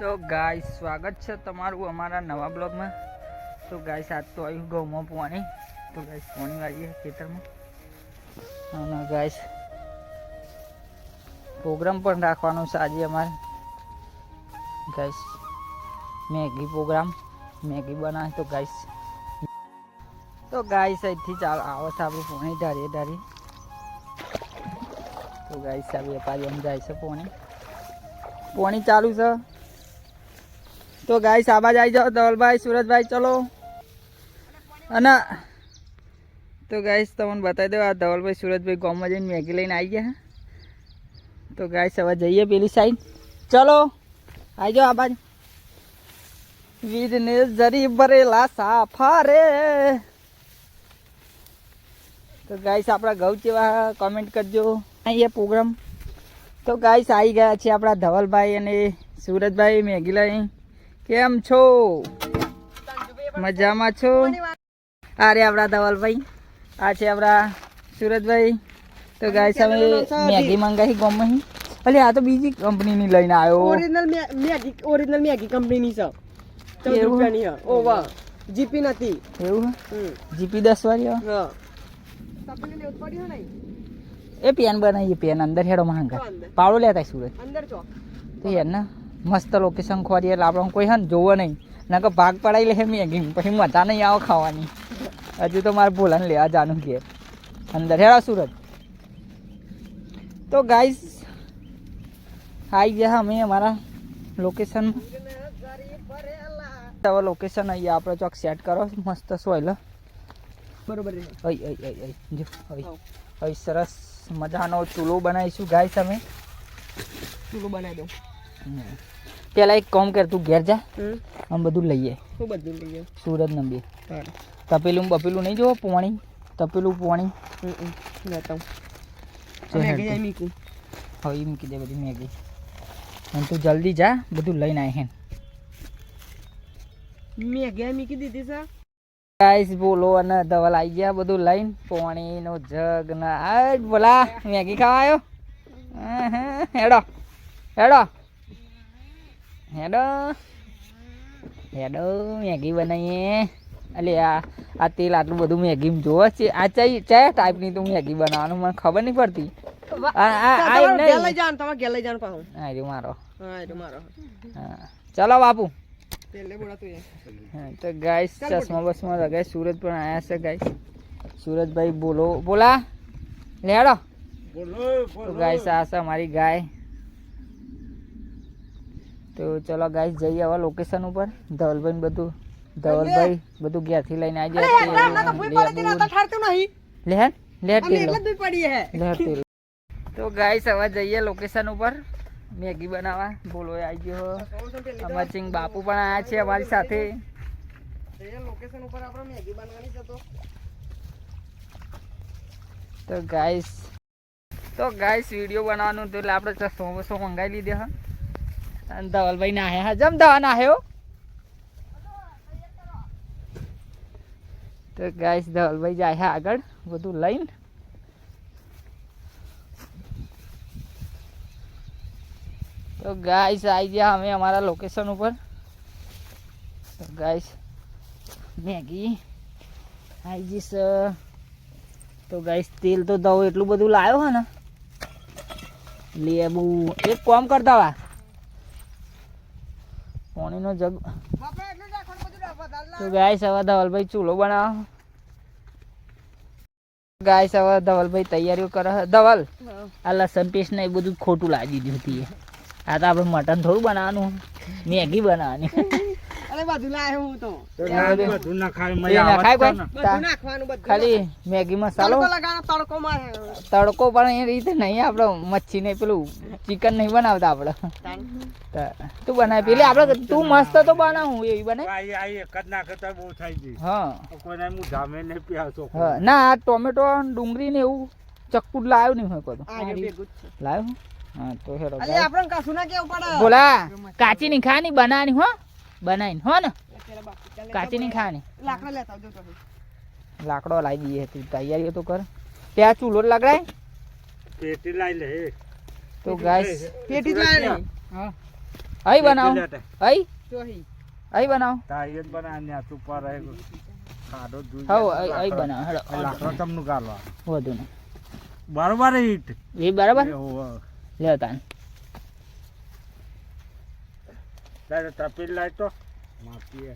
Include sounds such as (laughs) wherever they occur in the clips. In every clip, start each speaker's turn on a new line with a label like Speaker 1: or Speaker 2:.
Speaker 1: તો ગાય સ્વાગત છે તમારું અમારા નવા બ્લોગમાં. તો ગાય આજ તો આવ્યું ઘઉંમાં પાણી તો ગાય પાણી વાળીએ ખેતરમાં. અને ગાય પ્રોગ્રામ પણ રાખવાનો છે આજે અમારે. ગાઈસ, મેગી પ્રોગ્રામ, મેગી બનાવે તો ગાઈસ. તો ગાય સાઈડથી ચાલ આવે છે આપણું પોણી ધારીએ ધારી તો ગાય સાહેબ વેપારી એમ જાય છે પોણી. પોણી ચાલુ છે. તો ગાઈસ આબાજ આવી જાઓ. ધવલભાઈ, સુરજભાઈ, ચલો. અને તો ગાઈસ તમને બતાવી દો આ ધવલભાઈ, સુરજભાઈ ગામમાં જઈને મેગી લઈને આવી ગયા તો ગાઈસ હવે જઈએ પેલી સાઈડ ચલો આવી જાઓ આબાજ વીરને જરી ભરેલા સાફા રે તો ગાઈસ આપણા ઘઉં જેવા કોમેન્ટ કરજો. અહીંયા પ્રોગ્રામ તો ગાઈસ આવી ગયા છે આપણા ધવલભાઈ અને સુરજભાઈ મેગી લઈ કેમ છો? મજામાં છો? અરે આપણા ધવલભાઈ. આ છે આપણા સુરજભાઈ. તો ગાય સામે મેગી મંગાવી ગોમાં અલે આ તો બીજી કંપનીની લઈને આવ્યો
Speaker 2: ઓરિજિનલ મેગી ઓરિજિનલ મેગી કંપનીની છે. ચૌદ છે. ઓવા જીપી નથી.
Speaker 1: એવું? જીપી દસ વાળી
Speaker 2: હા?
Speaker 1: એ પેન બનાવીએ પેન. અંદર હેડો માંગા
Speaker 2: તો અંદર.
Speaker 1: પાવડો લેતા સુરત
Speaker 2: અંદર
Speaker 1: તો યાર ને. મસ્ત લોકેશન ખોરીએ આપણે કોઈ હે ને જોવો નહીં. ના કે ભાગ પડાવી લે મેગી પછી મજા નહીં આવે ખાવાની. હજુ તો મારે ભૂલાને લેવા જાનું કે અંદર હેડા સુરત. તો ગાઈસ આવી ગયા અમે અમારા લોકેશન હવે લોકેશન અહીંયા આપણે ચોક સેટ કરો. મસ્ત સોયલ.
Speaker 2: બરોબર
Speaker 1: અઈ સરસ મજાનો ચૂલો બનાવીશું. ગાઈસ અમે.
Speaker 2: ચૂલો બનાવી દઉં.
Speaker 1: પેલા એક કામ કર તું ઘેર જા.
Speaker 2: હમ.
Speaker 1: બધું લઈએ
Speaker 2: શું બધું લઈએ
Speaker 1: સુરત ને
Speaker 2: સારું.
Speaker 1: તપેલું બપેલું નહીં જોવો? પોણી. તપેલું પોણી. હવે મૂકી દે બધી મેગી. અને તું જલ્દી જા બધું લઈને આવી હેન.
Speaker 2: મેગી મીકી દીધી છે?
Speaker 1: ગાઈસ બોલો અને દવા આવી ગયા બધું લઈને. પોણીનો જગ ને આ બોલા મેગી ખાવા આવ્યો હેડો. હેડો. હેડો હેડો મેગી બનાવીએ અલે આ આ તેલ આટલું બધું મેગી જોવે છે આ ચાઈ કયા ટાઈપની તું મેગી બનાવવાનું મને ખબર નહીં પડતી ચલો બાપુ તો ગાઈસ ચશ્મા બસમાં લગાય સુરજ પણ આયા છે ગાઈસ સુરજભાઈ બોલો બોલા લેડો તો ગાઈસ આ છે અમારી ગાય તો ચલો ગાઈસ જઈએ હવે લોકેશન ઉપર. ધવલભાઈ બધું ધવલભાઈ બધું ઘેરથી લઈને આવી જાય. તો ગાઈસ હવે જઈએ લોકેશન ઉપર. મેગી બનાવવા. બોલો આવી ગયો. અમરસિંહ બાપુ પણ આયા છે અમારી સાથે.
Speaker 2: લોકેશન ઉપર આપણે મેગી બનવાની છે તો.
Speaker 1: તો ગાઈસ તો ગાઈસ વીડિયો બનાવવાનું તો એટલે આપણે ચશ્મો બસો મંગાવી લીધે હા. ધવલભાઈ નાહ્યા હા જમ દવા નાહ્યો તો ગાઈસ ધવલભાઈ જાય છે આગળ, બધું લઈને. તો ગાઈસ આવી ગયા અમે અમારા લોકેશન ઉપર. તો ગાઈસ મેગી આવી જઈશ તો ગાઈસ તેલ તો દઉં એટલું બધું લાવ્યો હે ને. લેબુ, એક કોમ કરતા વા. પાણીનો જગ. તો ગાઈસ હવે ધવલભાઈ ચૂલો બનાવો. ગાય સવા ધવલભાઈ તૈયારીઓ કરે ધવલ આ લસણ પેસ્ટ ને એ બધું ખોટું લાગી દીધું હતી આ તો આપણે મટન થોડું બનાવવાનું. મેગી બનાવવાની.
Speaker 2: અરે બધું લાવે હું તો.
Speaker 1: બધું. નખાય કોઈ?
Speaker 2: બધું નાખવાનું બધું
Speaker 1: ખાલી મેગી મસાલો?
Speaker 2: તડકો તડકો મારે.
Speaker 1: તડકો પણ એ રીતે નહીં આપણે મચ્છી ને પેલું ચિકન નહીં બનાવતા આપણે તું. બનાવી પેલી આપણે તું મસ્ત તો બનાવું એવી બને. હા. હા ના ટોમેટો ને ડુંગળી ને એવું ચક્કુ લાવ્યો નહીં હોય
Speaker 2: કોઈ
Speaker 1: લાવ્યો? હા તો હેરો
Speaker 2: આપણે કશું ના કેવું પડે.
Speaker 1: બોલા કાચી ની ખાની બનાની હો. બનાવીને હો ને. કાચી નહીં ખાની
Speaker 2: લાકડા લેતા આવજો તો
Speaker 1: લાકડો લાવી દઈએ તું તૈયારીઓ તો કર. ત્યાં ચૂલો લગડાય?
Speaker 3: પેટી લાવી લે.
Speaker 1: તો ગાઈસ
Speaker 2: પેટી જ લાવે નહીં
Speaker 1: હા. અહીં બનાવો. આઈ
Speaker 2: ચોહી
Speaker 1: અહીં? બનાવો.
Speaker 3: તાઈ બનાવ ને તું પર ખાડો દૂધ
Speaker 1: હવ અહીં બનાવ હેડો.
Speaker 3: લાકડો તમનું ગાલવા
Speaker 1: વધુ નહીં.
Speaker 3: બરાબર ઈટ?
Speaker 1: એ બરાબર? લે તાન
Speaker 3: તારે તપેલી લાય તો. માપીએ.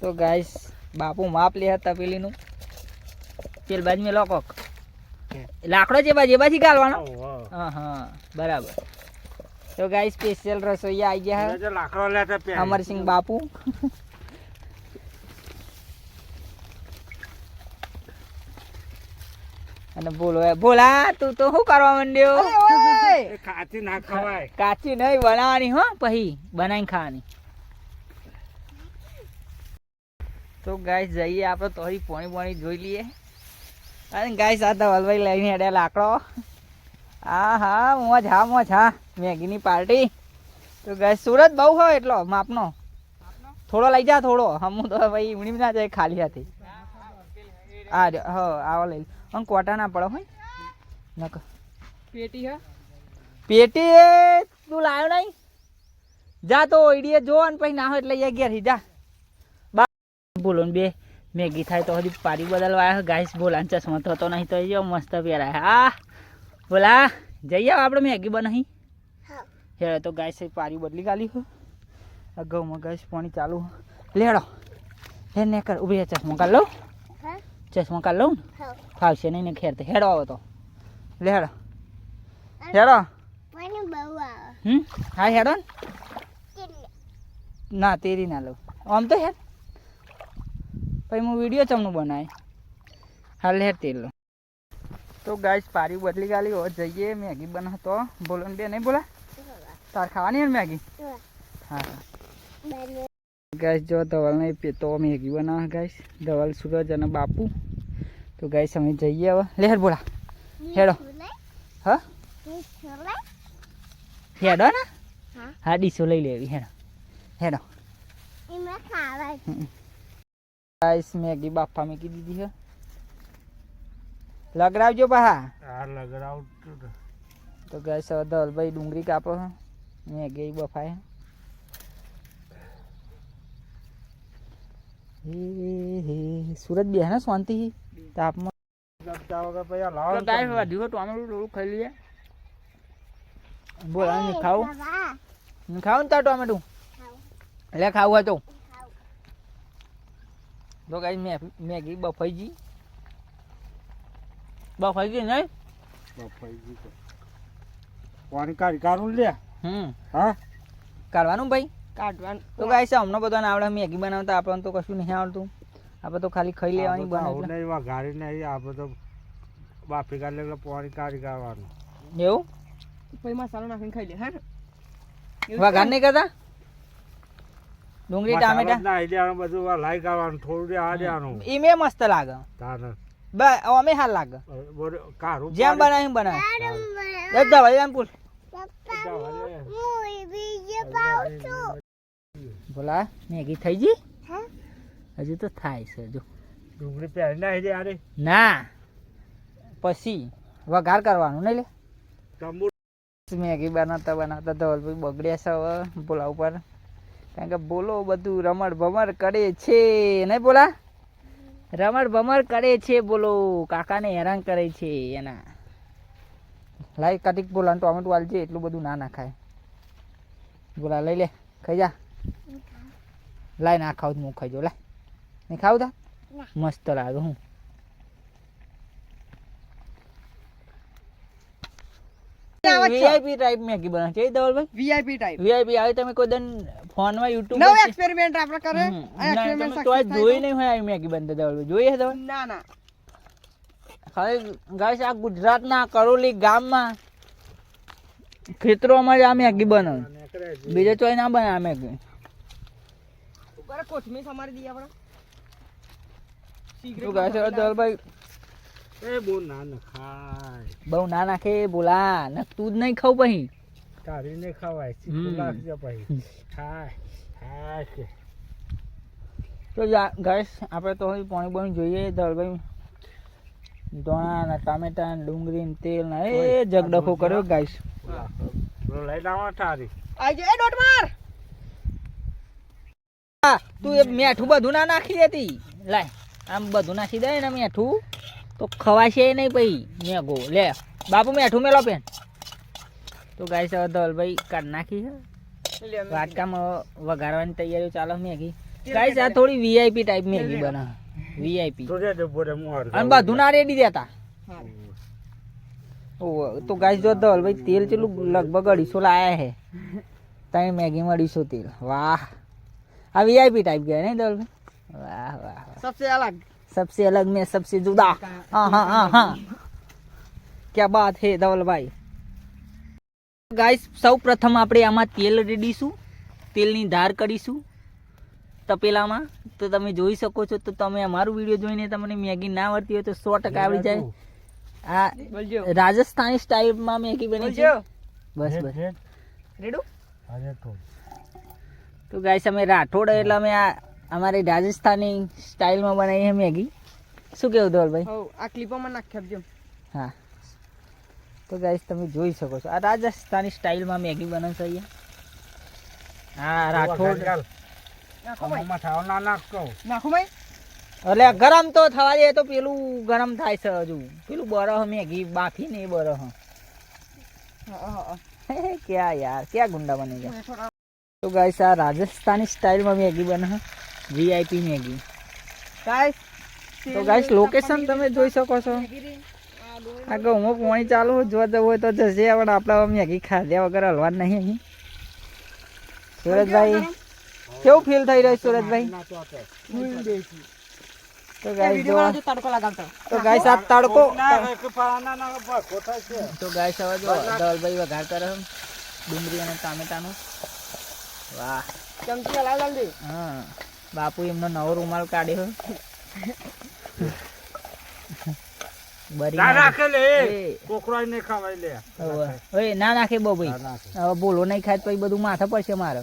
Speaker 1: તો ગાઈસ બાપુ માપ લે તપેલીનું. પેલીનું પેલ બાજુ મેં લોકોક લાકડો જે બાજુ એ બાજુ ગાલવાનો હા હા બરાબર. તો ગાઈસ સ્પેશિયલ રસોઈયા આવી ગયા
Speaker 3: લાકડો લેતા
Speaker 1: અમરસિંહ બાપુ. અને બોલો બોલા તું તો શું કરવા માંડ્યો?
Speaker 3: એ ખાતી ના ખવાય.
Speaker 1: કાચી નહીં બનાવવાની હો પછી બનાવીને ખાવાની. તો ગાઈસ જઈએ આપણે તો પોણી પોણી જોઈ લઈએ. અને ગાઈસ આ હલવાઈ લઈને હેડ્યા લાકડો. હા હા મોજ હા મોજ હા મેગીની પાર્ટી. તો ગાઈસ સુરત બહુ હોય એટલો માપનો. થોડો લઈ જા થોડો. હમું તો ભાઈ ઈમણી ના જાય ખાલી હતી આ હો હ આવો લઈ અને કોટા ના પડો હોય. નક
Speaker 2: પેટી હે.
Speaker 1: પેટી એ તું લાવ્યો નહીં? જા તો ઓઈડીએ જો અને પછી ના હોય એટલે અહીંયા ઘેર જા. બા બોલો ને બે મેગી થાય તો હજી પાડી બદલવા ગાઈસ. બોલા ચશ્મા થતો નહીં તો એ મસ્ત પહેરાય. હા બોલા જઈએ આવ આપણે મેગી બનાવી. હેડે તો ગાઈસ પારી બદલી ગાલી હો. અગાઉમાં ગાઈસ પાણી ચાલુ. લેડો. હે ને કર ઊભી ચશ્મો કાઢ લઉં ચશ્મા કાઢ લઉં ને. ફાવશે નહીં ને ખેર તો. હેડો આવો તો. લેડો. હેડો. હેડો હમ? હા હેડો ને. તેરી ના લઉં. આમ તો હેડ. પછી હું વીડિયો ચમનું બનાય. હાલ હેડ તેલ લો તો ગાઈસ પારી બદલી ગાલી. હો જઈએ મેગી બનાવતો. બોલો ને બે નહીં બોલા? તાર ખાવાની ને મેગી? હા ગાઈસ જો ધવલ નહીં પીતો મેગી બનાવે ગાઈસ ધવલ સૂરજ અને બાપુ. તો ગાઈસ અમે જઈએ હવે. લે હેડ બોલા. હેડો. હા? હેડો ને.
Speaker 4: હા.
Speaker 1: હા ડીશો લઈ લેવી હેડો. હેડો. ગાઈસ મેગી બાફા મૂકી દીધી છે. લગડાવજો બહા
Speaker 3: હા લગરાવ
Speaker 1: તો. ગાઈસ હવે ધવલભાઈ ડુંગળી કાપો છે. મેગી બફાય હે હે સુરત બે ને શાંતિ તાપમાં.
Speaker 3: ને.
Speaker 1: ગાઈસ વધ્યું ટોમેટું થોડું ખાઈ લઈએ. બોલ નહીં ખાવું? ખાવું? ને તાર ટોમેટું? એટલે ખાવું હોય તો. તો ગાઈસ મેગી બફાઈ ગઈ બફાઈ ગઈ નહીં?
Speaker 3: બફાઈ તો. પાણી કાઢી? કાઢું લે.
Speaker 1: હમ.
Speaker 3: હા?
Speaker 1: કાઢવાનું ભાઈ?
Speaker 2: કાઢવાનું.
Speaker 1: તો ગાઈસ અમને બધાને આવડે મેગી બનાવતા આપણને તો કશું નહીં આવડતું. આપણે તો ખાલી ખાઈ લેવાની
Speaker 3: આપણે તો આવું
Speaker 1: બને
Speaker 3: નહીં વઘારી નહીં આપણે તો બાફી કાઢી લે પાણી કાઢી કાઢવાનું.
Speaker 1: એવું?
Speaker 2: પછી મસાલો નાખીને ખાઈ લે હે? ને?
Speaker 1: વઘાર નહીં કરતા ડુંગળી ટામેટા?
Speaker 3: નાખી દેવાનું બધું લાઈ કરવાનું થોડું આ દેવાનું
Speaker 1: એ મેં મસ્ત લાગે.
Speaker 3: તાને
Speaker 1: બે અમે હાલ લાગે.
Speaker 3: કારું કાઢું
Speaker 1: જેમ એમ બનાવે. દાદા ભાઈ એમ પૂછ. બોલા મેગી થઈ ગઈ? હજુ તો થાય છે જો.
Speaker 3: ડુંગળી પહેરી નાખી દે અરે
Speaker 1: ના. પછી વઘાર કરવાનું નહીં લે?
Speaker 3: તંબુ
Speaker 1: મેગી બનાવતા બનાવતા ધવલભાઈ બગડ્યા છે હવે બોલા ઉપર. કારણ કે બોલો બધું રમણ ભમર કરે છે. નહીં બોલા રમણ ભમર કરે છે બોલો કાકાને હેરાન કરે છે એના. લાઈ કાટિક બોલા ટોમેટો વાલજે એટલું બધું ના નાખાય. બોલા લઈ લે ખાઈ જા. લાઈ ના ખાવ તો હું ખાઈ જાઉં લાય. નહીં ખાવું તા? મસ્ત લાગે હું
Speaker 2: આવે છે.
Speaker 1: વીઆઈપી ટાઈપ મેગી બના છે. ધવલભાઈ
Speaker 2: વીઆઈપી ટાઈપ
Speaker 1: વીઆઈપી આવે તમે કોઈ દન ફોનમાં યુટ્યુબ
Speaker 2: નવો એક્સપેરિમેન્ટ આપણે કરે. આ
Speaker 1: ના, તો આ જોઈ નહીં હોય આવી મેગી બનતા ધવલભાઈ જોઈએ
Speaker 2: તો? ના ના.
Speaker 1: હવે ગાઈસ આ ગુજરાતના કરોલી ગામમાં ખેતરોમાં જ આ મેગી બનાવ. બીજે ચોય ના બને આ મેગી.
Speaker 2: કોથમીર સમારી દઈએ આપણે.
Speaker 1: કહે છે ધવલભાઈ
Speaker 3: એ બહુ ના નખાય
Speaker 1: બહુ ના નાખે બોલા ને તું જ નહીં ખાવ પછી.
Speaker 3: કાઢીને ખવાય લાગશે પછી. ખાય ખાય છે.
Speaker 1: તો ગાઈસ આપણે તો પાણી પાણી જોઈએ ધવલભાઈ ધોણા ને ટામેટા ને ડુંગળી ને તેલ ને એ જગડખો કર્યો ગાઈસ.
Speaker 3: લઈ લઈને તારી ઠારી
Speaker 2: આઈ જા એ ડોટ માર.
Speaker 1: તું એ મેઠું બધું ના નાખી દેતી. લાય આમ બધું નાખી દે ને મેઠું. તો ખવાશે નહીં પછી મેગો લે બાપુ મેઠું મેલો પેન. તો ગાય હવે ધવલભાઈ કાઢ નાખી છે. વાટકામાં વઘારવાની તૈયારીઓ ચાલે મેગી. ગાય આ થોડી વીઆઈપી ટાઈપ મેગી બને વીઆઈપી અને બધું ના રેડી દેતા. તો ગાય જો ધવલભાઈ તેલ ચેટલું લગભગ અઢીસો લાયા હે ત્રણ મેગીમાં અઢીસો તેલ. વાહ. આ વીઆઈપી ટાઈપ ગયા નહીં ધવલભાઈ? વાહ વાહ વાહ.
Speaker 2: સબસે અલગ.
Speaker 1: सबसे अलग में सबसे जुदा हाँ हाँ हाँ हाँ क्या बात है धवल भाई ગાઈસ સૌ પ્રથમ આપણે આમાં તેલ રેડીશું તેલની ધાર કરીશું તપેલામાં તો તમે જોઈ શકો છો તો તમે અમારું વિડીયો જોઈને તમને મેગી ના આવડતી હોય તો સો ટકા આવડી જાય આ
Speaker 2: બોલજો
Speaker 1: રાજસ્થાની સ્ટાઇલમાં મેગી બની છે
Speaker 2: બોલજો
Speaker 1: બસ બસ
Speaker 2: રેડુ
Speaker 3: અરે તો
Speaker 1: તો ગાઈસ અમે રાઠોડ એટલે અમે આ અમારી રાજસ્થાની સ્ટાઇલમાં બનાવી છે મેગી. શું કેવું
Speaker 2: ધોલભાઈ આ ક્લિપોમાં નાખી આપજો.
Speaker 1: હા. તો ગાઈસ તમે જોઈ શકો છો. આ રાજસ્થાની સ્ટાઇલમાં મેગી બનાવશે છે અહીંયા. હા રાઠોડ. એટલે ગરમ તો થવા દે તો પેલું ગરમ થાય છે હજુ. પેલું બરહ મેગી બાફી ને એ બરહ. (laughs) ક્યાં યાર ક્યાં ગુંડા બની ગયા? તો ગાઈસ આ રાજસ્થાની સ્ટાઇલમાં મેગી બને વીઆઈપી મેગી
Speaker 2: ગાઈસ
Speaker 1: તો ગાઈસ લોકેશન તમે જોઈ શકો છો. આ હું પાણી ચાલુ જોવા જવું હોય તો જશે પણ આપણે મેગી ખાધ્યા વગર હલવા નહીં અહીં. સુરજભાઈ કેવું ફીલ થઈ રહ્યું સુરજભાઈ? તો ગાઈસ તો ગાઈસ આ તડકો તો ગાઈસ હવે જો ધવલભાઈ વઘાર કરે ડુંગળી અને ટામેટાનું. વાહ.
Speaker 2: ચમચી હલાવ જલ્દી.
Speaker 1: હા. બાપુ એમનો નવો રૂમાલ કાઢ્યો
Speaker 3: ના નાખે લે.
Speaker 1: એ.
Speaker 3: કોકરાય ને ખવાય લે.
Speaker 1: હવે. ઓય ના નાખે બહુ
Speaker 3: ના
Speaker 1: ભાઈ
Speaker 3: નાખે.
Speaker 1: હવે બોલો નહીં ખાય તો પછી બધું માથે પડશે મારે.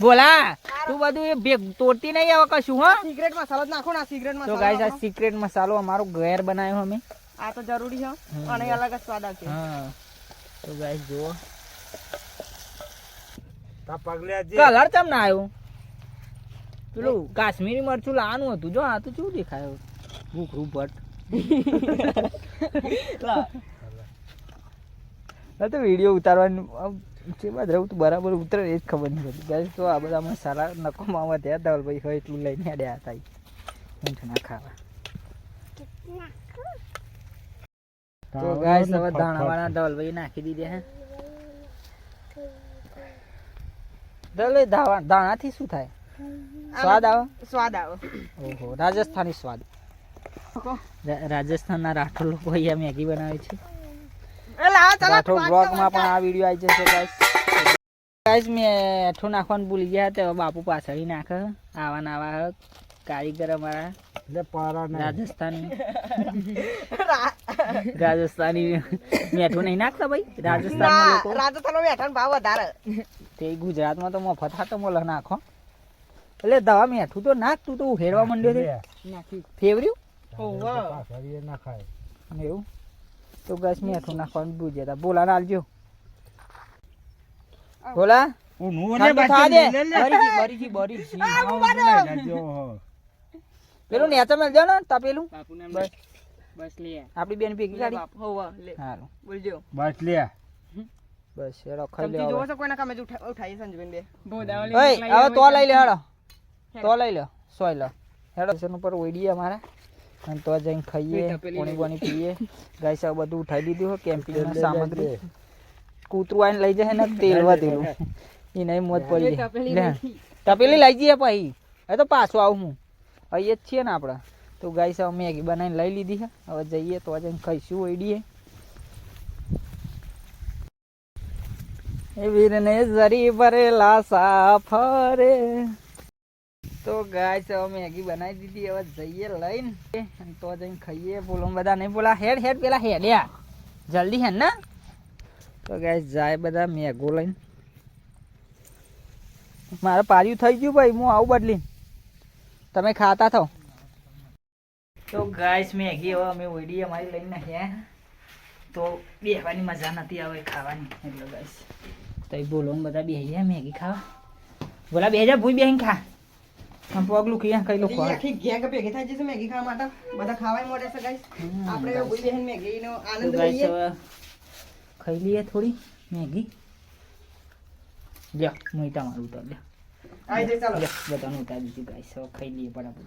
Speaker 1: બોલા તું બધું એ તોડતી નહીં આવે કશું હા?
Speaker 2: સિગરેટ મસાલો નાખો ના સિગરેટ
Speaker 1: તો ગાઈસ આ
Speaker 2: નાખો.
Speaker 1: સિક્રેટ મસાલો અમારો ઘેર બનાવ્યો અમે.
Speaker 2: આ તો જરૂરી છે અને અલગ જ સ્વાદ આવશે.
Speaker 1: હા. તો ગાઈસ જુઓ.
Speaker 3: તા પગલે જે
Speaker 1: કલર ચમ ના આવ્યો? પેલું કાશ્મીરી મરચું લાવવાનું હતું. જો આ તો શું દેખાય? ભૂખરું ભટ્ટ તો વીડિયો ઉતારવાનું આમ જે બાદ રહું તો બરાબર ઉતરે એ જ ખબર નહીં પડતી. ગાઈસ તો આ બધા મસાલા નકોમાં ત્યાં ધવલભાઈ હોય એટલું લઈને અડ્યા હતા. ઊંઠ ના ખાવા. તો ગાઈસ હવે દાણાવાળા ધવલભાઈ નાખી દીધા હે. ધાવા દાણાથી શું થાય? સ્વાદ આવે.
Speaker 2: સ્વાદ આવે.
Speaker 1: ઓહો રાજસ્થાની સ્વાદ. રાજસ્થાનના રાઠોડ લોકો અહીંયા મેગી બનાવે છે. રાઠોડ બ્લોગમાં પણ આ વીડિયો આવી જશે ગાઈસ ગાઈસ મેં હેઠું નાખવાનું ભૂલી ગયા તો બાપુ પાછળ નાખે. આવા નાવા કારીગર અમારા રાજસ્થાન (laughs) રાજસ્થાની મેઠું નહીં નાખતા ભાઈ? રાજસ્થાન
Speaker 2: રાજસ્થાનમાં બેઠા ભાવ વધારે.
Speaker 1: તે ગુજરાતમાં તો મફત હાથો મોલ નાખો. એટલે દવા મેઠું તો નાખ તું તો ઉઘેડવા માંડ્યો છે.
Speaker 2: નાખી.
Speaker 1: ફેવર્યું?
Speaker 2: ઓહો.
Speaker 3: પાછળ ના ખાય.
Speaker 1: એવું? તો ગસ મેઠું નાખવાનું ભૂલ જતા. બોલા ના આલજો બોલા
Speaker 3: ઊનું
Speaker 1: ઠંડુ થવા દે બરીજી બરીજી બરીજી પેલું નેચા મેલ જો ને તપેલું. બસ.
Speaker 2: બસ લે.
Speaker 1: આપડી બેન ભેગી કાઢી
Speaker 2: હોવા લે.
Speaker 1: હારું.
Speaker 2: બોલજો.
Speaker 3: બસ લે.
Speaker 1: બસ એરો ખાઈ
Speaker 2: ચમચી
Speaker 1: તમે
Speaker 2: જોવો છો કોઈના કામે જ ઉઠા- ઉઠાઈએ સંજુબેન બે.
Speaker 1: ઓય હવે તો લઈ લે હેડો તો લઈ લો સોય લો. હેડો સ્ટેશન ઉપર ઓઈડીએ અમારા અને તો જઈને ખાઈએ પાણી પાણી પીએ. ગાઈસ આ બધું ઉઠાઈ દીધું હોય કેમ્પિંગ સામગ્રી. કૂતરું આવીને લઈ જાય ને તેલ વધેલું એને મોત પડી જાય. તપેલી લઈ જઈએ પછી હવે તો પાછું આવું હું. અહીંયા જ છીએ ને આપણે. તો ગાઈસ હવે મેગી બનાવીને લઈ લીધી છે હવે જઈએ તો જઈને ખાઈશું ઓઈડીએ એ વીરને જરી ભરેલા સાફરે. તો ગાય છે મેગી બનાવી દીધી, હવે જઈએ લઈને. તો જઈને ખાઈએ. બોલો બધા નહીં બોલા. હેડ હેડ, પેલા હેડ્યા જલ્દી હેડ, ને. તો ગાય જાય બધા મેગો લઈને. મારે પાર્યું થઈ ગયું ભાઈ, હું આવું બદલીને. તમે ખાતા થો તો ગાઈસ મેગી હવે અમે ઓઈડી અમારી લઈને નાખ્યા તો બેહવાની મજા નથી આવે ખાવાની. એટલે ગાઈસ તો એ બોલો બધા બેહી જાય મેગી ખાવા. બોલા બે જા ભૂઈ બેહીને ખા. પગલું ક્યાં કઈ લોકો
Speaker 2: આખી ગેંગ ભેગી થાય છે મેગી ખાવા માટે. બધા ખાવાય મોડે છે ગાઈસ આપણે ભૂઈ બહેન મેગીનો આનંદ લઈએ.
Speaker 1: ખાઈ લઈએ થોડી મેગી. લ્યો હું મારું ઉતાર લે
Speaker 2: આઈ ચાલો.
Speaker 1: બધાનું ઉતાર દીધું ગાઈસ હવે ખાઈ લઈએ બરાબર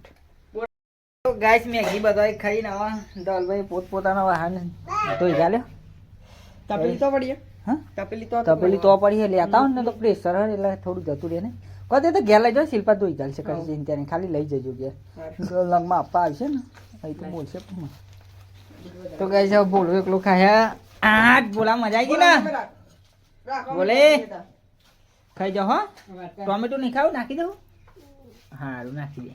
Speaker 1: તો ગાઈસ મેગી બધાએ ખાઈને આવા દલભાઈ પોતપોતાના વાહન ધોઈ ચાલ્યો
Speaker 2: તપેલી તો પડીએ
Speaker 1: હા.
Speaker 2: તપેલી તો
Speaker 1: તપેલી તો પડી એટલે લેતા હોય ને તો પ્રેશર એટલે થોડું જતું રહે ને. કહે તો ઘેર લઈ જાઓ શિલ્પા ધોઈ ચાલશે કઈ જઈને ત્યાં ખાલી લઈ જજો ઘેર લંગમાં આપવા આવશે ને અહીં તો બોલશે પણ. તો કહે છે બોલો એકલો ખાયા આઠ બોલા મજા આવી ગઈ ને બોલે. ખાઈ જાઓ હો ટોમેટો નહીં ખાવ નાખી દઉં સારું નાખી દે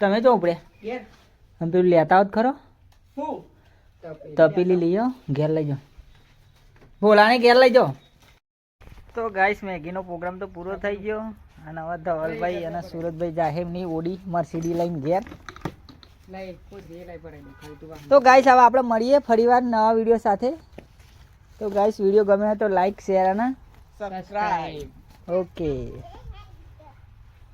Speaker 1: તમે તો ઉપડે અને પેલું લેતા હોત ખરો તપેલી લઈ જાઓ ઘેર લઈ જાઓ બોલાને ઘેર લઈ જાઓ તો ગાઈસ મેગીનો પ્રોગ્રામ તો પૂરો થઈ ગયો. અને હવે ધવલભાઈ અને સુરતભાઈ જાહેબની ઓડી મર્સિડી લઈને ઘેર. તો ગાઈસ હવે આપણે મળીએ ફરીવાર નવા વીડિયો સાથે. તો ગાઈસ વીડિયો ગમે તો લાઈક શેર અને
Speaker 2: સબસ્ક્રાઇબ
Speaker 1: ઓકે.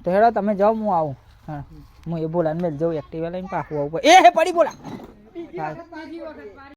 Speaker 1: તો હેડો તમે જાઓ હું આવું. હા હું એ બોલા મેલ જાઉં એક્ટિવા લઈને પાછું આવું. એ પડી બોલા.